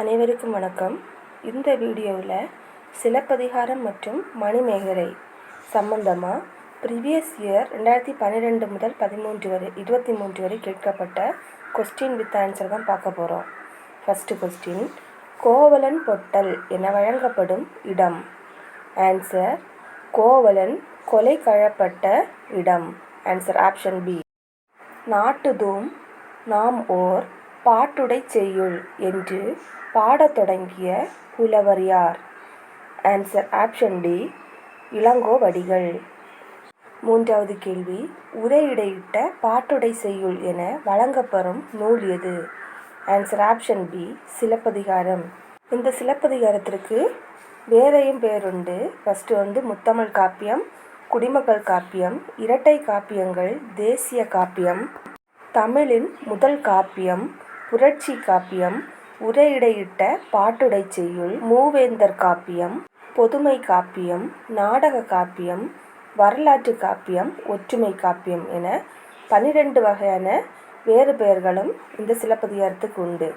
அனைவருக்கும் வணக்கம். இந்த வீடியோவில் சிலப்பதிகாரம் மற்றும் மணிமேகலை சம்பந்தமாக ப்ரீவியஸ் இயர் ரெண்டாயிரத்தி பன்னிரெண்டு முதல் பதிமூன்று வரை இருபத்தி மூன்று வரை கேட்கப்பட்ட கொஸ்டின் வித் ஆன்சர் தான் பார்க்க போகிறோம் ஃபஸ்ட்டு கொஸ்டின் கோவலன் பொட்டல் என வழங்கப்படும் இடம். ஆன்சர் கோவலன் கொலை கழப்பட்ட இடம். ஆன்சர் ஆப்ஷன் பி நாட்டுதும் நாம் ஓர் பாட்டுடை செய்யுள் என்று பாடத் தொடங்கிய புலவர் யார்? ஆன்சர் ஆப்ஷன் டி இளங்கோவடிகள் மூன்றாவது கேள்வி உரையிடையிட்ட பாட்டுடை செய்யுள் என வழங்கப்பெறும் நூல் எது? Answer option B Silappathikaram. இந்த சிலப்பதிகாரத்திற்கு வேறையும் பேருண்டு. ஃபஸ்ட்டு வந்து முத்தமிழ் காப்பியம் குடிமக்கள் காப்பியம் இரட்டை காப்பியங்கள் தேசிய காப்பியம் தமிழின் முதல் காப்பியம் புரட்சி காப்பியம் உரையிடையிட்ட பாட்டுடை செய்யுள் மூவேந்தர் காப்பியம் பொதுமை காப்பியம் நாடக காப்பியம் வரலாற்று காப்பியம் ஒற்றுமை காப்பியம் என பன்னிரெண்டு வகையான வேறு பெயர்களும் இந்த சிலப்பதிகாரத்துக்கு உண்டு.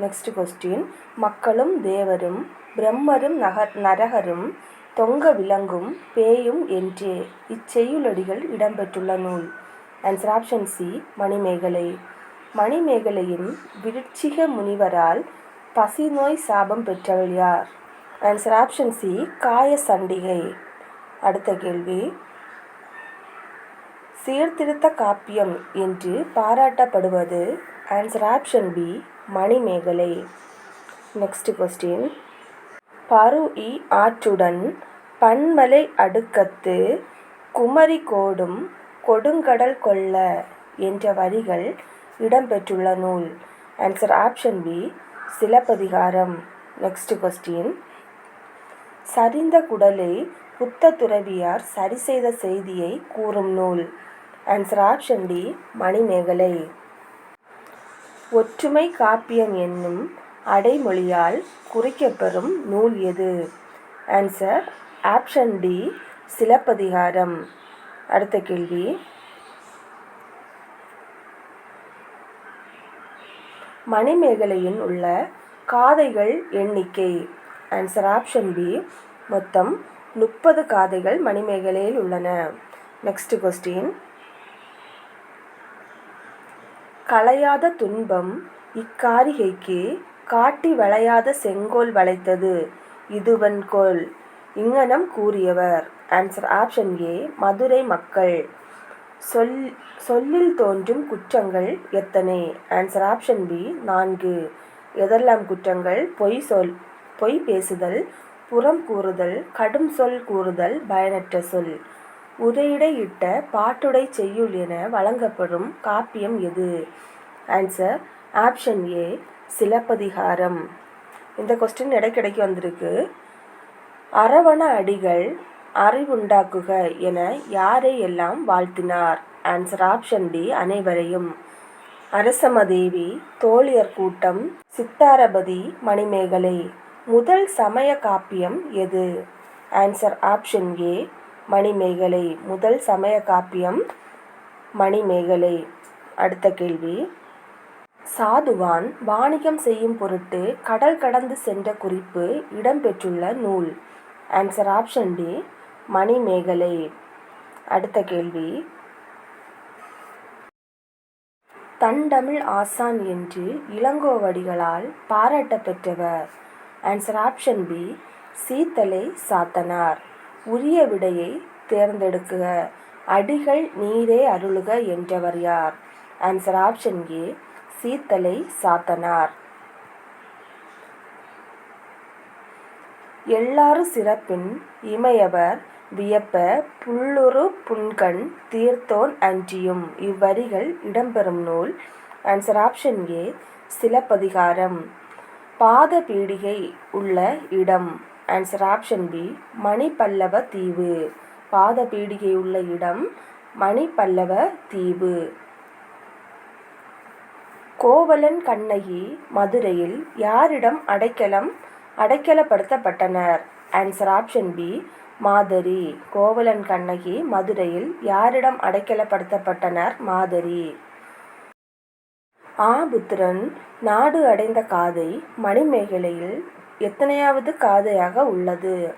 நெக்ஸ்ட் கொஸ்டின் மக்களும் தேவரும் பிரம்மரும் நகர் நரகரும் தொங்க விளங்கும் பேயும் என்றே இச்செய்யுளடிகள் இடம்பெற்றுள்ள நூல். Answer option C Manimekalai. மணிமேகலையின் விருட்சிக முனிவரால் பசிநோய் சாபம் பெற்றவள் யார்? ஆன்சர் ஆப்ஷன் சி காய சண்டிகை. அடுத்த கேள்வி. சீர்திருத்த காப்பியம் என்று பாராட்டப்படுவது answer option B Manimekalai. Next question பரு இ ஆற்றுடன் பன்மலை அடுக்கத்து குமரி கோடும் கொடுங்கடல் கொள்ள என்ற வரிகள் இடம்பெற்றுள்ள நூல். Answer option B Silappathikaram. Next question சரிந்த குடலை புத்த துறவியார் சரி செய்த செய்தியை கூறும் நூல். Answer option D Manimekalai. ஒற்றுமை காப்பியம் என்னும் அடைமொழியால் குறிக்கப்பெறும் நூல் எது? Answer option D Silappathikaram. அடுத்த கேள்வி. மணிமேகலையின் உள்ள காதைகள் எண்ணிக்கை. ஆன்சர் ஆப்ஷன் பி மொத்தம் முப்பது காதைகள் மணிமேகலையில் உள்ளன. நெக்ஸ்ட் கொஸ்டின் களையாத துன்பம் இக்காரிகைக்கு காட்டி வளையாத செங்கோல் வளைத்தது. இதுவன்கோல் இங்ஙனம் கூறியவர். ஆன்சர் ஆப்ஷன் ஏ மதுரை மக்கள். சொல் சொல்லில் தோன்றும் குற்றங்கள் எத்தனை? ஆன்சர் ஆப்ஷன் பி நான்கு. எதெல்லாம் குற்றங்கள்? பொய் சொல் பொய் பேசுதல் புறம் கூறுதல் கடும் சொல் கூறுதல் பயனற்ற சொல். உரையிடையிட்ட பாட்டுடை செய்யுள் என வழங்கப்படும் காப்பியம் எது? Answer option A Silappathikaram. இந்த கொஸ்டின் இடைக்கிடைக்கு வந்திருக்கு. அரவண அடிகள் அறிவுண்டாக்குக என யாரை எல்லாம் வாழ்த்தினார்? ஆன்சர் ஆப்ஷன் டி அனைவரையும். அரசமதேவி தோழியர் கூட்டம் சித்தாரபதி மணிமேகலை. முதல் சமய காப்பியம் எது? Answer option A Manimekalai. முதல் சமய காப்பியம் மணிமேகலை. அடுத்த கேள்வி. சாதுவான் வாணிகம் செய்யும் பொருட்டு கடல் கடந்து சென்ற குறிப்பு இடம்பெற்றுள்ள நூல். Answer option D Manimekalai. அடுத்த கேள்வி. தண்டமிழ் ஆசான் என்று இளங்கோவடிகளால் பாராட்ட பெற்றவர் answer option B Seethalai Sathanar. உரிய விடையை தேர்ந்தெடுக்குக அடிகள் நீரே அருளுக என்றவர் யார்? Answer option A Seethalai Sathanar. எல்லாரும் சிறப்பின் இமையவர் வியப்ப புல்லுரு புன்கண் தீர்த்தோன் அன்றியும். இவ்வரிகள் இடம்பெறும் நூல். Answer option A Silappathikaram. பாத பீடிகை உள்ள இடம். ஆன்சர் ஆப்ஷன் பி மணிப்பல்லவ தீவு. பாத பீடிகை உள்ள இடம் மணிப்பல்லவ தீவு. கோவலன் கண்ணகி மதுரையில் யாரிடம் அடைக்கலம் அடைக்கலப்படுத்தப்பட்டனர்? ஆன்சர் ஆப்ஷன் பி மாதரி. கோவலன் கண்ணகி மதுரையில் யாரிடம் அடைக்கலப்படுத்தப்பட்டனர் மாதரி? ஆபுத்திரன் நாடு அடைந்த காதை மணிமேகலையில் எத்தனையாவது காதையாக உள்ளது?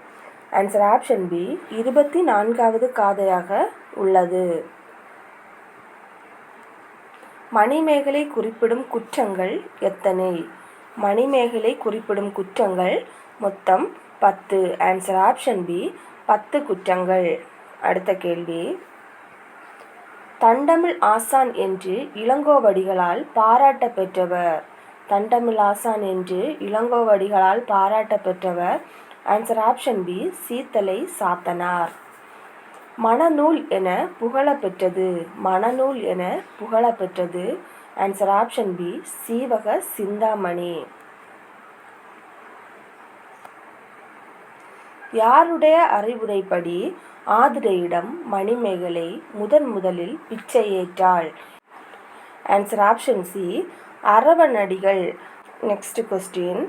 ஆன்சர் ஆப்ஷன் பி இருபத்தி நான்காவது காதையாக உள்ளது. மணிமேகலை குறிப்பிடும் குற்றங்கள் எத்தனை? மணிமேகலை குறிப்பிடும் குற்றங்கள் மொத்தம் பத்து. ஆன்சர் ஆப்ஷன் பி பத்து குற்றங்கள். அடுத்த கேள்வி. தண்டமிழ் ஆசான் என்று இளங்கோவடிகளால் பாராட்ட பெற்றவர் தண்டமிழ் ஆசான் என்று இளங்கோவடிகளால் பாராட்ட பெற்றவர் answer option B Seethalai Sathanar. மணநூல் என புகழப்பெற்றது. மணநூல் என புகழப்பெற்றது. Answer option B Seevaka Chintamani. யாருடைய அறிவுரைப்படி ஆதிரையிடம் மணிமேகலை முதன் முதலில் பிச்சை ஏற்றாள் answer option C Aravanadigal. Next question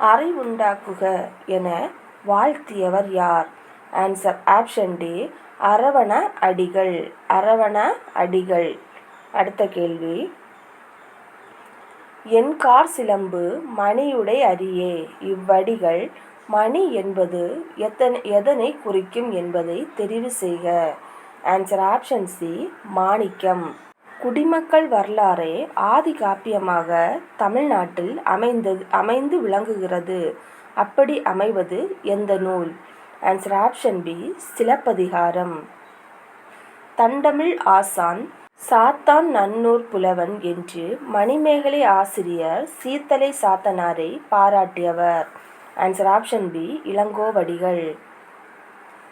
அறிவுண்டாக்குக என வாழ்த்தியவர் யார்? ஆன்சர் ஆப்ஷன் டி அரவண அடிகள். அரவண அடிகள். அடுத்த கேள்வி என் கார் சிலம்பு மணியுடை அரியே இவ்வடிகள் மணி என்பது எத்தனை எதனை குறிக்கும் என்பதை தெரிவு செய்க. ஆன்சர் ஆப்ஷன் சி மாணிக்கம். குடிமக்கள் வரலாறே ஆதி காப்பியமாக தமிழ்நாட்டில் அமைந்தது அமைந்து விளங்குகிறது. அப்படி அமைவது எந்த நூல்? Answer option B Silappathikaram. தண்டமிழ் ஆசான் சாத்தான் நன்னூர் புலவன் என்று மணிமேகலை ஆசிரியர் சீத்தலை சாத்தனாரை பாராட்டியவர். ஆன்சர் ஆப்ஷன் பி இளங்கோவடிகள்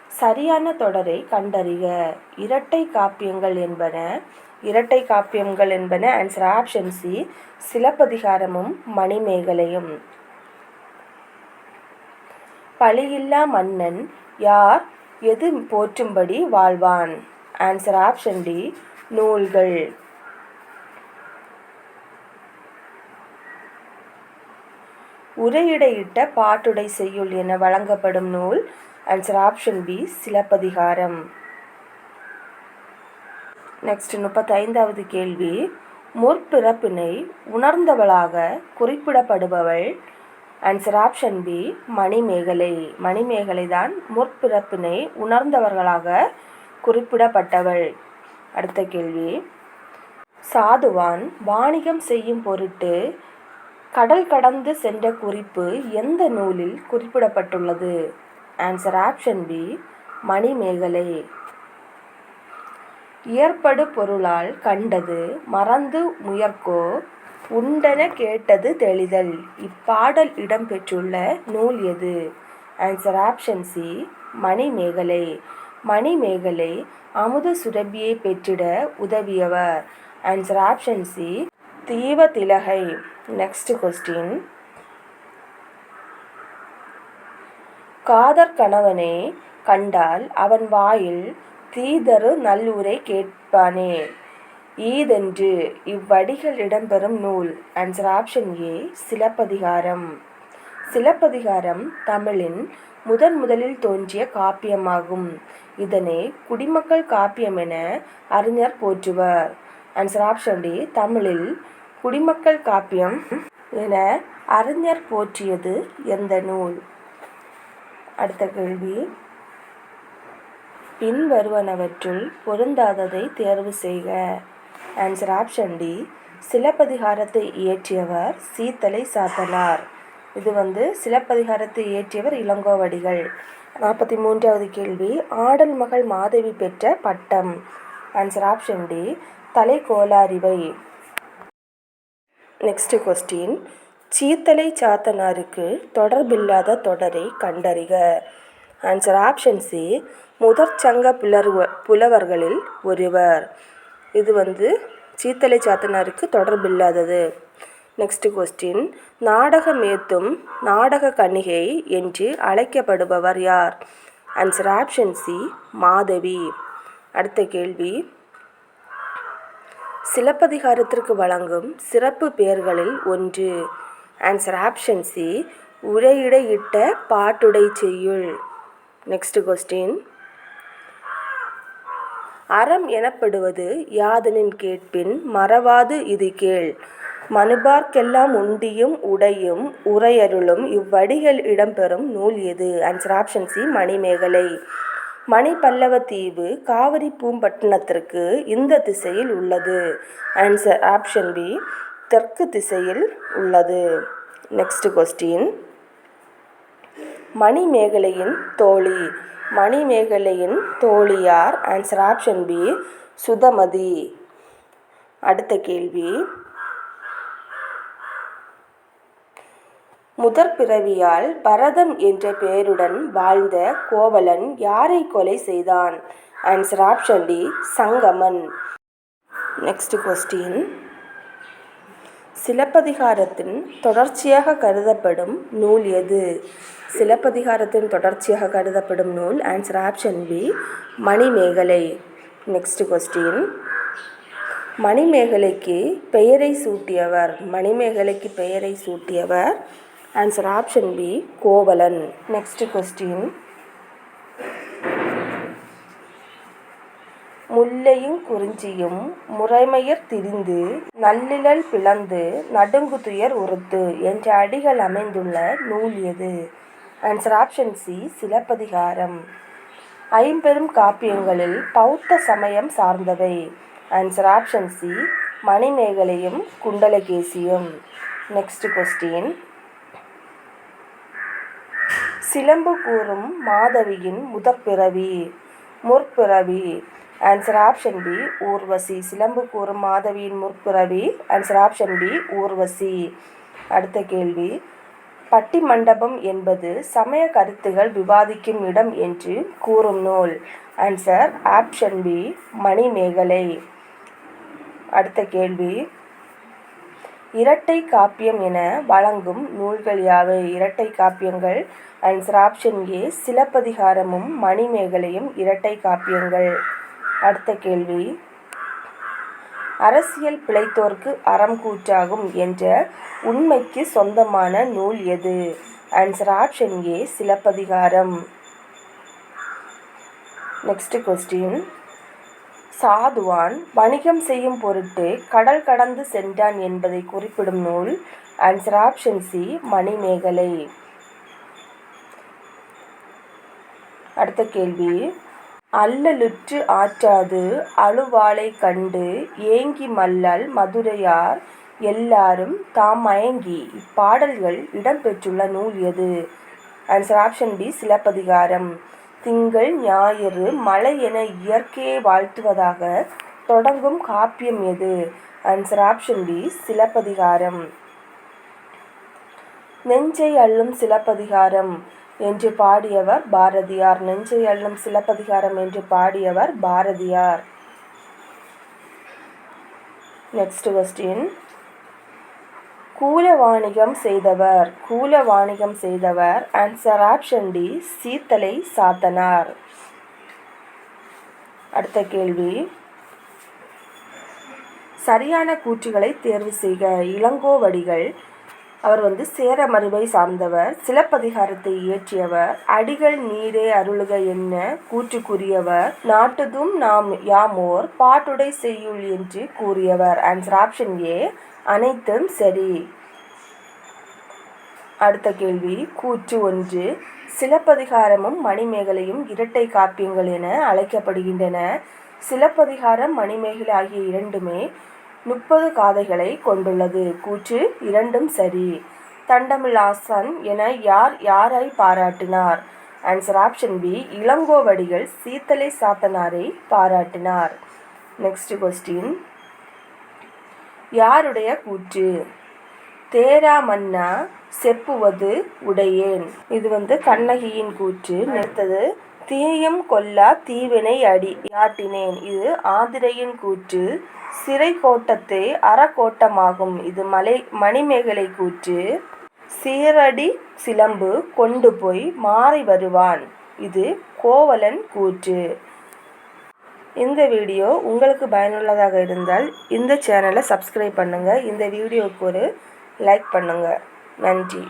சரியான தொடரை கண்டறிக. இரட்டை காப்பியங்கள் என்பன இரட்டை காப்பியங்கள் என்பன ஆன்சர் ஆப்ஷன் சி சிலப்பதிகாரமும் மணிமேகலையும். பழியில்லா மன்னன் யார் எது போற்றும்படி வாழ்வான்? ஆன்சர் ஆப்ஷன் டி நூல்கள். உரையிடையிட்ட பாட்டுடை செய்யுள் என வழங்கப்படும் நூல் answer option B Silappathikaram. Next முப்பத்தைந்தாவது கேள்வி. முற்பிறப்பினை உணர்ந்தவளாக குறிப்பிடப்படுபவள். Answer option B Manimekalai. Manimekalai தான் முற்பிறப்பினை உணர்ந்தவர்களாக குறிப்பிடப்பட்டவள். அடுத்த கேள்வி. சாதுவான் வாணிகம் செய்யும் பொருட்டு கடல் கடந்து சென்ற குறிப்பு எந்த நூலில் குறிப்பிடப்பட்டுள்ளது? Answer option B Manimekalai. ஏற்படு பொருளால் கண்டது மறந்து முயற்கோ உண்டென கேட்டது தெளிதல். இப்பாடல் இடம்பெற்றுள்ள நூல் எது? Answer option C Manimekalai. Manimekalai அமுத சுரபியை பெற்றிட உதவியவர். Answer option C Deevathilagai next question Kader கணவனே கண்டால் அவன் வாயில் தீதரு நல்லுரை கேட்பானே? ஈதென்று இவ்வடிகள் இடம்பெறும் நூல். Answer option A Silappathikaram. Silappathikaram தமிழின் முதன் முதலில் தோன்றிய காப்பியமாகும். இதனை குடிமக்கள் காப்பியம் என அறிஞர் போற்றுவர். ஆன்சர் ஆப்ஷன் டி தமிழில் குடிமக்கள் காப்பியம் என அறிஞர் போற்றியது எந்த நூல்? அடுத்த கேள்வி. பின்வருவனவற்றுள் பொருந்தாததை தேர்வு செய்க. ஆன்சர் ஆப்ஷன் டி சிலப்பதிகாரத்தை இயற்றியவர் சீத்தலை சாத்தனார். இது வந்து சிலப்பதிகாரத்தை இயற்றியவர் இளங்கோவடிகள். நாற்பத்தி மூன்றாவது கேள்வி. ஆடல் மகள் மாதவி பெற்ற பட்டம். ஆன்சர் ஆப்ஷன் டி தலை கோளாரிவை நெக்ஸ்ட் கொஸ்டின் சீத்தலை சாத்தனாருக்கு தொடர்பில்லாத தொடரை கண்டறிக. ஆன்சர் ஆப்ஷன் சி முதற்சங்க புலர்வ புலவர்களில் ஒருவர். இது வந்து சீத்தலை சாத்தனாருக்கு தொடர்பில்லாதது. நெக்ஸ்ட் கொஸ்டின் நாடகமேத்தும் நாடக கணிகை என்று அழைக்கப்படுபவர் யார்? Answer option C Madhavi. அடுத்த கேள்வி. சிலப்பதிகாரத்திற்கு வழங்கும் சிறப்பு பெயர்களில் ஒன்று. ஆன்சர் ஆப்ஷன் சி உரையிடையிட்ட பாட்டுடை செய்யுள். நெக்ஸ்ட் கொஸ்டின் அறம் எனப்படுவது யாதனின் கேட்பின் மறவாது இது கேள். மனுபார்க்கெல்லாம் உண்டியும் உடையும் உரையருளும் இவ்வடிகள் இடம்பெறும் நூல் எது? Answer option C Manimekalai. Manipallava தீவு காவிரி பூம்பட்டினத்திற்கு இந்த திசையில் உள்ளது. ஆன்சர் ஆப்ஷன் பி தெற்கு திசையில் உள்ளது. நெக்ஸ்ட் கொஸ்டின் மணிமேகலையின் தோழி. மணிமேகலையின் தோழியார் ஆன்சர் ஆப்ஷன் பி சுதமதி. அடுத்த கேள்வி முதற் பிறவியால் பரதம் என்ற பெயருடன் வாழ்ந்த கோவலன் யாரை கொலை செய்தான்? Answer option D Sangaman. Next question சிலப்பதிகாரத்தின் தொடர்ச்சியாக கருதப்படும் நூல் எது? சிலப்பதிகாரத்தின் தொடர்ச்சியாக கருதப்படும் நூல் answer option B Manimekalai. Next question மணிமேகலைக்கு பெயரை சூட்டியவர். மணிமேகலைக்கு பெயரை சூட்டியவர் answer option B Kovalan next question முல்லையும் குறிஞ்சியும் முறைமையர் திரிந்து நல்லிழல் பிளந்து நடுங்குதுயர் உறுத்து என்ற அடிகள் அமைந்துள்ள நூல் எது? Answer option C Silappathikaram. ஐம்பெரும் காப்பியங்களில் பௌத்த சமயம் சார்ந்தவை. ஆன்சர் ஆப்ஷன் சி மணிமேகலையும் குண்டலகேசியும். நெக்ஸ்ட் கொஸ்டின் சிலம்பு கூறும் மாதவியின் முதற்பிறவி முற்பிறவி. Answer option B Urvashi. சிலம்பு கூறும் மாதவியின் முற்பிறவி ஆன்சர் ஆப்ஷன் பி ஊர்வசி. அடுத்த கேள்வி. பட்டி மண்டபம் என்பது சமய கருத்துகள் விவாதிக்கும் இடம் என்று கூறும் நூல். Answer option B Manimekalai. அடுத்த கேள்வி. இரட்டை காப்பியம் என வழங்கும் நூல்கள் யாவை? இரட்டை காப்பியங்கள் ஆன்சர் ஆப்ஷன் ஏ சிலப்பதிகாரமும் மணிமேகலையும் இரட்டை காப்பியங்கள். அடுத்த கேள்வி. அரசியல் பிழைத்தோர்க்கு அறம் கூற்றாகும் என்ற உண்மைக்கு சொந்தமான நூல் எது? Answer option A Silappathikaram. Next question Sadhuvan வணிகம் செய்யும் பொருட்டு கடல் கடந்து சென்றான் என்பதை குறிப்பிடும் நூல் ஆன்சர் ஆப்ஷன் சி மணிமேகலை. அடுத்த கேள்வி. அல்லலுற்று ஆற்றாது அழுவாளை கண்டு ஏங்கி மல்லால் மதுரையார் எல்லாரும் தாம் மயங்கி. இப்பாடல்கள் இடம்பெற்றுள்ள நூல் எது? Answer option B Silappathikaram. திங்கள் ஞாயிறு மழை என இயற்கையை வாழ்த்துவதாக தொடங்கும் காப்பியம் எது? Answer option B Silappathikaram. நெஞ்சை அள்ளும் சிலப்பதிகாரம் என்று பாடியவர் பாரதியார். நெஞ்சை அள்ளும் சிலப்பதிகாரம் என்று பாடியவர் பாரதியார். நெக்ஸ்ட் கொஸ்டின் கூல வாணிகம் செய்தவர். கூல வாணிகம் செய்தவர் அண்ட் சராப்ஷண்டி டி சீத்தலை சாத்தனார். அடுத்த கேள்வி. சரியான கூற்றுகளை தேர்வு செய்க. இளங்கோவடிகள் அவர் வந்து சேர மருவை சார்ந்தவர் சிலப்பதிகாரத்தை இயற்றியவர் அடிகள் நீரே அருளுக என்ன கூற்று கூறியவர் நாட்டதும் நாம் யாமோர் பாட்டுடை செய்யுள் என்று கூறியவர். ஆன்சர் ஆப்ஷன் ஏ அனைத்தும் சரி. அடுத்த கேள்வி கூற்று ஒன்று. சிலப்பதிகாரமும் மணிமேகலையும் இரட்டை காப்பியங்கள் என அழைக்கப்படுகின்றன. சிலப்பதிகாரம் மணிமேகலை ஆகிய இரண்டுமே முப்பது காதைகளை கொண்டுள்ளது. கூற்று இரண்டும் சரி. தண்டமிழாசன் என யார் யாரை பாராட்டினார்? Answer option B Ilangovadigal Seethalai சாத்தனாரை பாராட்டினார். நெக்ஸ்ட் கொஸ்டின் யாருடைய கூற்று? தேரா மன்னா செப்புவது உடையேன். இது வந்து கண்ணகியின் கூற்று. நிறுத்தது தீயும் கொல்லா தீவினை அடி யாட்டினேன். இது ஆதிரையின் கூற்று. சிறை கோட்டத்தே அறக்கோட்டமாகும். இது மலை மணிமேகலை கூற்று. சீரடி சிலம்பு கொண்டு போய் மாறி வருவான். இது கோவலன் கூற்று. இந்த வீடியோ உங்களுக்கு பயனுள்ளதாக இருந்தால் இந்த சேனலை சப்ஸ்கிரைப் பண்ணுங்கள் இந்த வீடியோவுக்கு ஒரு லைக் பண்ணுங்கள் நன்றி.